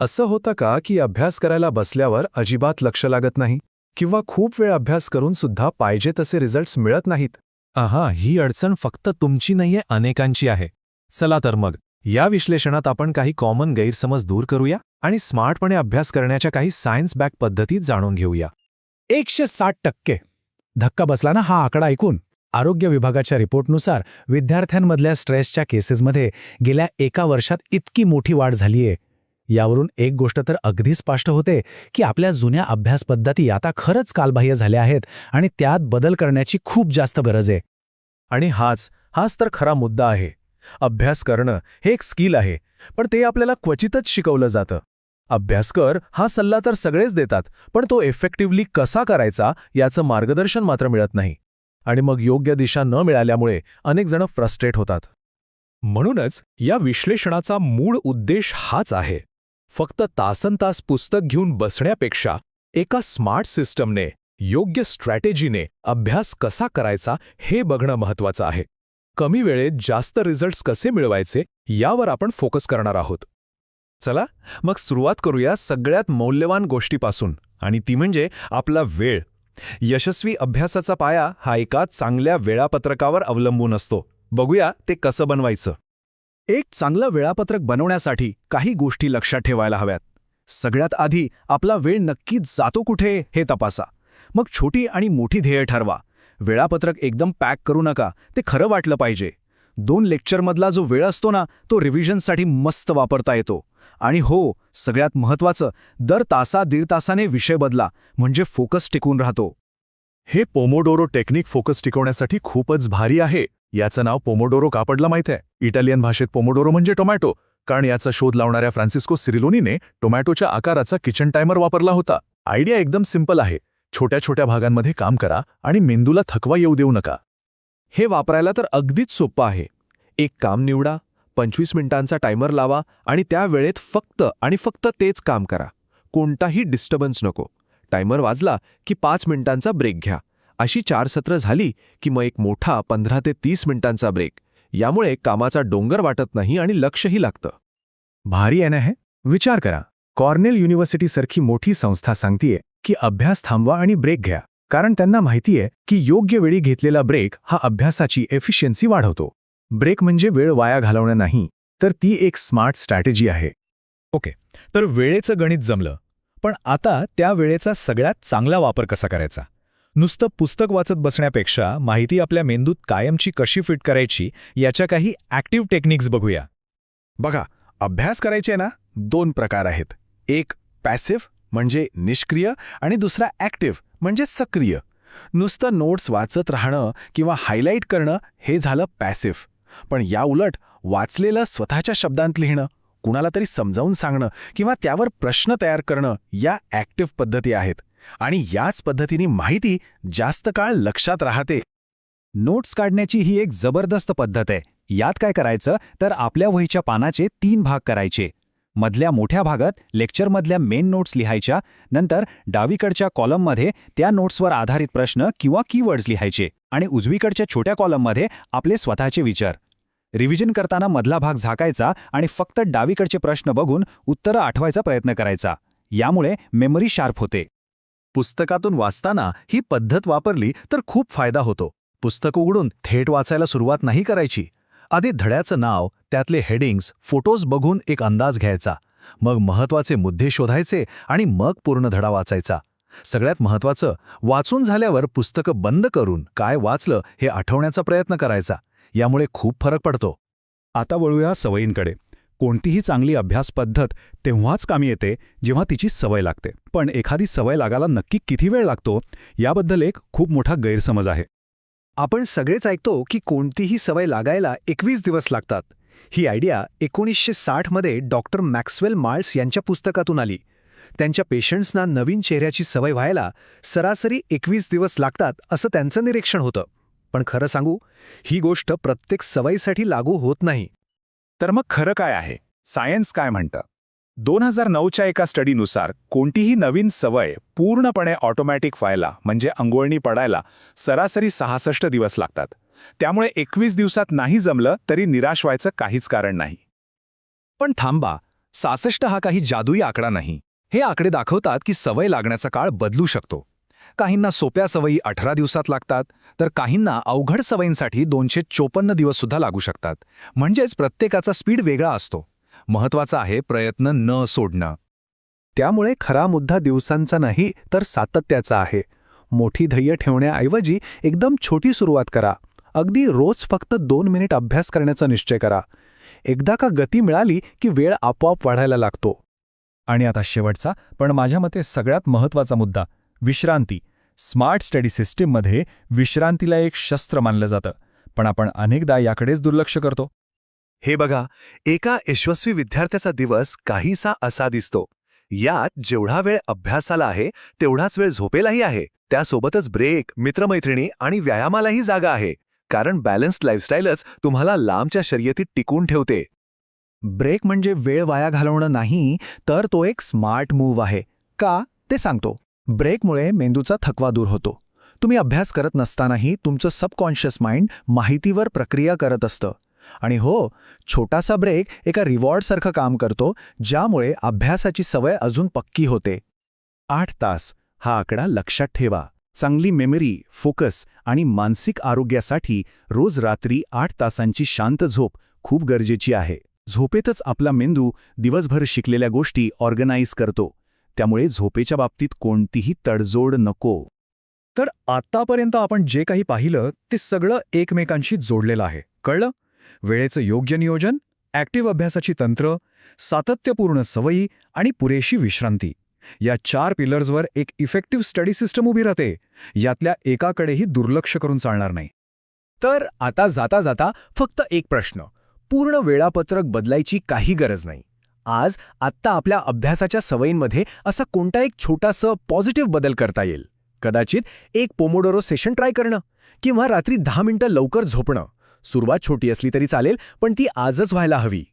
असं होतं का की अभ्यास करायला बसल्यावर अजिबात लक्ष लागत नाही? किंवा खूप वेळ अभ्यास करून सुद्धा पाहिजे तसे रिझल्ट्स मिळत नाहीत? आहा ही अडचण फक्त तुमची नाहीये अनेकांची आहे. चला तर मग या विश्लेषणात आपण काही कॉमन गैरसमज दूर करूया आणि स्मार्टपणे अभ्यास करण्याच्या काही सायन्स बॅक पद्धती जाणून घेऊया. एकशे साठ टक्के. धक्का बसला ना हा आकडा ऐकून? आरोग्य विभागाच्या रिपोर्टनुसार विद्यार्थ्यांमधल्या स्ट्रेसच्या केसेसमध्ये गेल्या एका वर्षात इतकी मोठी वाढ झालीये. यावरून एक गोष्ट तर अगदी स्पष्ट होते की आपल्या जुन्या अभ्यास पद्धती आता खरंच कालबाह्य झाल्या आहेत आणि त्यात बदल करण्याची खूप जास्त गरज आहे. आणि हाच हाच तर खरा मुद्दा आहे. अभ्यास करणं हे एक स्किल आहे पण ते आपल्याला क्वचितच शिकवलं जातं. अभ्यास कर हा सल्ला तर सगळेच देतात पण तो इफेक्टिव्हली कसा करायचा याचं मार्गदर्शन मात्र मिळत नाही. आणि मग योग्य दिशा न मिळाल्यामुळे अनेक जण फ्रस्ट्रेट होतात. म्हणूनच या विश्लेषणाचा मूळ उद्देश हाच आहे. फक्त तासनतास पुस्तक घेऊन बसण्यापेक्षा एका स्मार्ट सिस्टमने योग्य स्ट्रॅटेजीने अभ्यास कसा करायचा हे बघणं महत्वाचं आहे. कमी वेळेत जास्त रिझल्ट्स कसे मिळवायचे यावर आपण फोकस करणार आहोत. चला मग सुरुवात करूया सगळ्यात मौल्यवान गोष्टीपासून आणि ती म्हणजे आपला वेळ. यशस्वी अभ्यासाचा पाया हा एका चांगल्या वेळापत्रकावर अवलंबून असतो. बघूया ते कसं बनवायचं. एक चांगलं वेळापत्रक बनवण्यासाठी काही गोष्टी लक्षात ठेवायला हव्यात. सगळ्यात आधी आपला वेळ नक्की जातो कुठे हे तपासा. मग छोटी आणि मोठी ध्येय ठरवा. वेळापत्रक एकदम पॅक करू नका ते खरं वाटलं पाहिजे. दोन लेक्चरमधला जो वेळ असतो ना तो रिव्हिजनसाठी मस्त वापरता येतो. आणि हो सगळ्यात महत्त्वाचं दर तासा दीड तासाने विषय बदला म्हणजे फोकस टिकून राहतो. हे पोमोडोरो टेक्निक फोकस टिकवण्यासाठी खूपच भारी आहे. याचं नाव पोमोडोरो का पडलं माहीत आहे? इटालियन भाषेत पोमोडोरो म्हणजे टोमॅटो. कारण याचा शोध लावणाऱ्या फ्रान्सिस्को सिरिलोनीने टोमॅटोच्या आकाराचा किचन टायमर वापरला होता. आयडिया एकदम सिंपल आहे. छोट्या छोट्या भागांमध्ये काम करा आणि मेंदूला थकवा येऊ देऊ नका. हे वापरायला तर अगदीच सोपं आहे. एक काम निवडा पंचवीस मिनिटांचा टायमर लावा आणि त्या वेळेत फक्त आणि फक्त तेच काम करा. कोणताही डिस्टर्बन्स नको. टायमर वाजला की पाच मिनिटांचा ब्रेक घ्या. अशी चार सत्रं झाली की मग एक मोठा पंधरा ते तीस मिनिटांचा ब्रेक यामुळे कामाचा डोंगर वाटत नाही आणि लक्षही लागतं. भारी आहे ना हे? विचार करा. कॉर्नेल युनिव्हर्सिटीसारखी मोठी संस्था सांगतीये की अभ्यास थांबवा आणि ब्रेक घ्या. कारण त्यांना माहितीये की योग्य वेळी घेतलेला ब्रेक हा अभ्यासाची एफिशियन्सी वाढवतो. ब्रेक म्हणजे वेळ वाया घालवणं नाही तर ती एक स्मार्ट स्ट्रॅटेजी आहे. ओके तर वेळेचं गणित जमलं. पण आता त्या वेळेचा सगळ्यात चांगला वापर कसा करायचा? नुसतं पुस्तक वाचत बसण्यापेक्षा माहिती आपल्या मेंदूत कायमची कशी फिट करायची याच्या काही ॲक्टिव्ह टेक्निक्स बघूया. बघा अभ्यास करायचे ना दोन प्रकार आहेत. एक पॅसिव्ह म्हणजे निष्क्रिय आणि दुसरा ॲक्टिव्ह म्हणजे सक्रिय. नुसतं नोट्स वाचत राहणं किंवा हायलाईट करणं हे झालं पॅसिव्ह. पण या उलट वाचलेलं स्वतःच्या शब्दांत लिहिणं कुणाला तरी समजावून सांगणं किंवा त्यावर प्रश्न तयार करणं या ॲक्टिव्ह पद्धती आहेत. आणि याच पद्धतीने माहिती जास्त काळ लक्षात राहते. नोट्स काढण्याची ही एक जबरदस्त पद्धत आहे. यात काय करायचं तर आपल्या वहीच्या पानाचे तीन भाग करायचे. मधल्या मोठ्या भागात लेक्चरमधल्या मेन नोट्स लिहायच्या नंतर डावीकडच्या कॉलममध्ये त्या नोट्सवर आधारित प्रश्न किंवा कीवर्ड्स लिहायचे आणि उजवीकडच्या छोट्या कॉलममध्ये आपले स्वतःचे विचार. रिव्हिजन करताना मधला भाग झाकायचा आणि फक्त डावीकडचे प्रश्न बघून उत्तरं आठवायचा प्रयत्न करायचा. यामुळे मेमरी शार्प होते. पुस्तकातून वाचताना ही पद्धत वापरली तर खूप फायदा होतो. पुस्तक उघडून थेट वाचायला सुरुवात नाही करायची. आधी धड्याचं नाव त्यातले हेडिंग्स फोटोज बघून एक अंदाज घ्यायचा. मग महत्त्वाचे मुद्दे शोधायचे आणि मग पूर्ण धडा वाचायचा. सगळ्यात महत्वाचं वाचून झाल्यावर पुस्तकं बंद करून काय वाचलं हे आठवण्याचा प्रयत्न करायचा. यामुळे खूप फरक पडतो. आता वळूया सवयींकडे. कोणतीही चांगली अभ्यास पद्धत तेव्हाच कामी येते जेव्हा तिची सवय लागते. पण एखादी सवय लागायला नक्की किती वेळ लागतो याबद्दल एक खूप मोठा गैरसमज आहे. आपण सगळेच ऐकतो की कोणतीही सवय लागायला एकवीस दिवस लागतात. ही आयडिया एकोणीसशे साठमध्ये डॉक्टर मॅक्सवेल मार्ल्स यांच्या पुस्तकातून आली. त्यांच्या पेशंट्सना नवीन चेहऱ्याची सवय व्हायला सरासरी एकवीस दिवस लागतात असं त्यांचं निरीक्षण होतं. पण खरं सांगू ही गोष्ट प्रत्येक सवयीसाठी लागू होत नाही. तर मग खरं काय आहे? सायन्स काय म्हणतं? दोन हजार नऊच्या एका स्टडीनुसार कोणतीही नवीन सवय पूर्णपणे ऑटोमॅटिक व्हायला म्हणजे अंघोळणी पडायला सरासरी सहासष्ट दिवस लागतात. त्यामुळे एकवीस दिवसात नाही जमलं तरी निराश व्हायचं काहीच कारण नाही. पण थांबा सासष्ट हा काही जादुई आकडा नाही. हे आकडे दाखवतात की सवय लागण्याचा काळ बदलू शकतो. काहींना सोप्या सवयी अठरा दिवसात लागतात तर काहींना अवघड सवयींसाठी दोनशे चोपन्न दिवस सुद्धा लागू शकतात. म्हणजेच प्रत्येकाचा स्पीड वेगळा असतो. महत्त्वाचा आहे प्रयत्न न सोडणं. त्यामुळे खरा मुद्दा दिवसांचा नाही तर सातत्याचा आहे. मोठी ध्येय ठेवण्याऐवजी एकदम छोटी सुरुवात करा. अगदी रोज फक्त दोन मिनिट अभ्यास करण्याचा निश्चय करा. एकदा का गती मिळाली की वेळ आपोआप वाढायला लागतो. आणि आता शेवटचा पण माझ्या मते सगळ्यात महत्त्वाचा मुद्दा. विश्रांती. स्मार्ट स्टडी सिस्टीममध्ये विश्रांतीला एक शस्त्र मानलं जातं पण आपण अनेकदा याकडेच दुर्लक्ष करतो. हे बघा एका यशस्वी विद्यार्थ्याचा दिवस काहीसा असा दिसतो. यात जेवढा वेळ अभ्यासाला आहे तेवढाच वेळ झोपेलाही आहे. त्यासोबतच ब्रेक मित्रमैत्रिणी आणि व्यायामालाही जागा आहे. कारण बॅलन्स्ड लाईफस्टाईलच तुम्हाला लांबच्या शर्यतीत टिकून ठेवते. ब्रेक म्हणजे वेळ वाया घालवणं नाही तर तो एक स्मार्ट मूव्ह आहे. का? ते सांगतो. ब्रेकमुळे मेंदूचा थकवा दूर होतो. तुम्ही अभ्यास करत नसतानाही तुमचं सबकॉन्शियस माइंड माहितीवर प्रक्रिया करत असतं. आणि हो छोटासा ब्रेक एका रिवॉर्डसारखं काम करतो ज्यामुळे अभ्यासाची सवय अजून पक्की होते. आठ तास हा आकडा लक्षात ठेवा. चांगली मेमरी फोकस आणि मानसिक आरोग्यासाठी रोज रात्री आठ तासांची शांत झोप खूप गरजेची आहे. झोपेतच आपला मेंदू दिवसभर शिकलेल्या गोष्टी ऑर्गनाईज करतो. त्यामुळे झोपेच्या बाबतीत कोणतीही तडजोड नको. तर आतापर्यंत आपण जे काही पाहिलं ते सगळं एकमेकांशी जोडलेलं आहे. कळलं? वेळेचं योग्य नियोजन ॲक्टिव्ह अभ्यासाची तंत्र सातत्यपूर्ण सवयी आणि पुरेशी विश्रांती. या चार पिलर्सवर एक इफेक्टिव्ह स्टडी सिस्टम उभी राहते. यातल्या एकाकडेही दुर्लक्ष करून चालणार नाही. तर आता जाता जाता फक्त एक प्रश्न. पूर्ण वेळापत्रक बदलायची काही गरज नाही. आज आत्ता आपल्या अभ्यासाच्या सवयींमध्ये असा कोणता एक छोटासा पॉझिटिव्ह बदल करता येईल? कदाचित एक पोमोडोरो सेशन ट्राय करणं किंवा रात्री दहा मिनिटं लवकर झोपणं. सुरुवात छोटी असली तरी चालेल पण ती आजच व्हायला हवी.